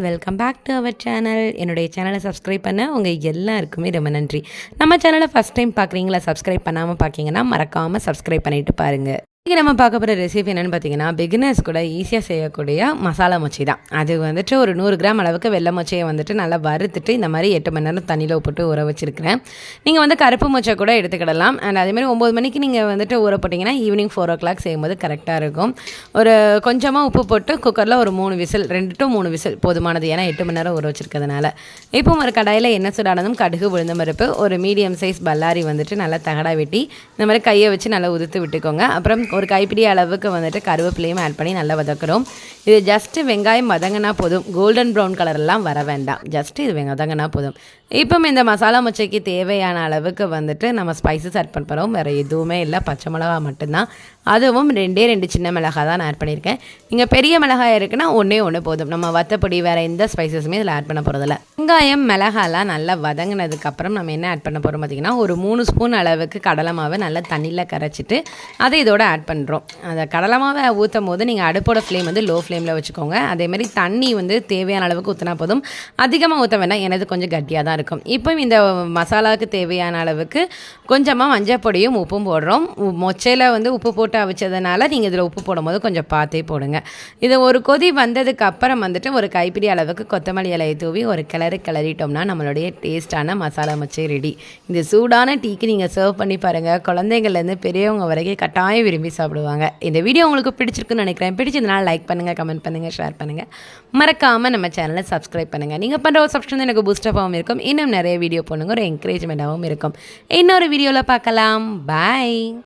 All welcome back to our channel. என்னுடைய சேனலை subscribe பண்ண உங்கள் எல்லாருக்குமே ரொம்ப நன்றி. நம்ம சேனலை ஃபஸ்ட் டைம் பார்க்குறீங்களா சப்ஸ்கிரைப் பண்ணாமல் பார்க்கிங்கன்னா மறக்காமல் சப்ஸ்கிரைப் பண்ணிட்டு பாருங்கள் இன்றைக்கி நம்ம பார்க்க போகிற ரெசிபி என்னென்னு பார்த்தீங்கன்னா பிகினர்ஸ் கூட ஈஸியாக செய்யக்கூடிய மசாலா மொச்சி தான். அது வந்துட்டு ஒரு நூறு கிராம் அளவுக்கு வெள்ளை மொச்சையை வந்துட்டு நல்லா வறுத்துட்டு இந்த மாதிரி எட்டு மணி நேரம் தண்ணியில் போட்டு ஊற வச்சுருக்கிறேன். நீங்கள் வந்து கருப்பு மொச்சை கூட எடுத்துக்கிடலாம். அண்ட் அதேமாதிரி ஒம்பது மணிக்கு நீங்கள் வந்துட்டு ஊற போட்டிங்கன்னா ஈவினிங் ஃபோர் ஓ கிளாக் செய்யும்போது கரெக்டாக இருக்கும். ஒரு கொஞ்சமாக உப்பு போட்டு குக்கரில் ஒரு மூணு விசில் ரெண்டு டு மூணு விசில் போதுமானது. ஏன்னா எட்டு மணி நேரம் ஊற வச்சுருக்கிறதுனால. இப்போ ஒரு கடாயில் எண்ணெய் சூடானதும் கடுகு விழுந்த பருப்பு ஒரு மீடியம் சைஸ் பல்லாரி வந்துட்டு நல்லா தகடா வெட்டி இந்த மாதிரி கையை வச்சு நல்லா உதுத்து விட்டுக்கோங்க. அப்புறம் ஒரு கைப்பிடி அளவுக்கு வந்துட்டு கருவேப்பிலையும் ஆட் பண்ணி நல்லா வதக்குறோம். இது ஜஸ்ட்டு வெங்காயம் வதங்கினா போதும். கோல்டன் ப்ரௌன் கலர்லாம் வர வேண்டாம். ஜஸ்ட்டு இது வதங்கினா போதும். இப்போ இந்த மசாலா மொச்சைக்கு தேவையான அளவுக்கு வந்துட்டு நம்ம ஸ்பைசஸ் ஆட் பண்ண போகிறோம் வேறு எதுவுமே இல்லை. பச்சை மிளகா மட்டும்தான். அதுவும் ரெண்டே ரெண்டு சின்ன மிளகா தான் நான் ஆட் பண்ணியிருக்கேன். நீங்கள் பெரிய மிளகாய் இருக்குன்னா ஒன்றே ஒன்று போதும். நம்ம வத்தப்பொடி வேறு எந்த ஸ்பைசஸுமே இதில் ஆட் பண்ண போகிறதில்ல வெங்காயம் மிளகாலாம் நல்லா வதங்கினதுக்கப்புறம் நம்ம என்ன ஆட் பண்ண போகிறோம் பார்த்திங்கன்னா ஒரு மூணு ஸ்பூன் அளவுக்கு கடலை மாவை நல்லா தண்ணியில் கரைச்சிட்டு அதை இதோட ஆட் பண்ணுறோம் அந்த கடலை மாவை ஊற்றும் போது நீங்கள் அடுப்போட ஃப்ளேம் வந்து லோ ஃப்ளேமில் வச்சுக்கோங்க அதேமாதிரி தண்ணி வந்து தேவையான அளவுக்கு ஊற்றினா போதும். அதிகமாக ஊற்ற வேண்டாம். எனது கொஞ்சம் கட்டியாக தான் இருக்கும். இப்போ இந்த மசாலாவுக்கு தேவையான அளவுக்கு கொஞ்சமாக மஞ்சள் பொடியும் உப்பும் போடுறோம். மொச்சையில் வந்து உப்பு போட்டு அவிச்சதுனால நீங்கள் இதில் உப்பு போடும்போது கொஞ்சம் பார்த்தே போடுங்க. இது ஒரு கொதி வந்ததுக்கு அப்புறம் வந்துட்டு ஒரு கைப்பிடி அளவுக்கு கொத்தமல்லி இலையை தூவி ஒரு கிளறு கிளறிட்டோம்னா நம்மளுடைய டேஸ்ட்டான மசாலா மொச்சை ரெடி இந்த சூடான டீக்கு நீங்கள் சர்வ் பண்ணி பாருங்கள் குழந்தைங்கள்லேருந்து பெரியவங்க வரைக்கும் கட்டாயம் விரும்பி சாப்பிடுவாங்க. இந்த வீடியோ உங்களுக்கு பிடிச்சிருக்குன்னு நினைக்கிறேன். பிடிச்சதுனால லைக் பண்ணுங்கள் கமெண்ட் பண்ணுங்கள் ஷேர் பண்ணுங்கள் மறக்காமல் நம்ம சேனலை சப்ஸ்கிரைப் பண்ணுங்கள் நீங்கள் பண்ணுற ஒரு சப்ஸ்கிரைப் எனக்கு பூஸ்டப்பாகவும் இருக்கும். இன்னும் நிறைய வீடியோ பண்ணுங்க ஒரு என்கரேஜ்மெண்ட்டாகவும் இருக்கும். இன்னொரு வீடியோவில் பார்க்கலாம். பாய்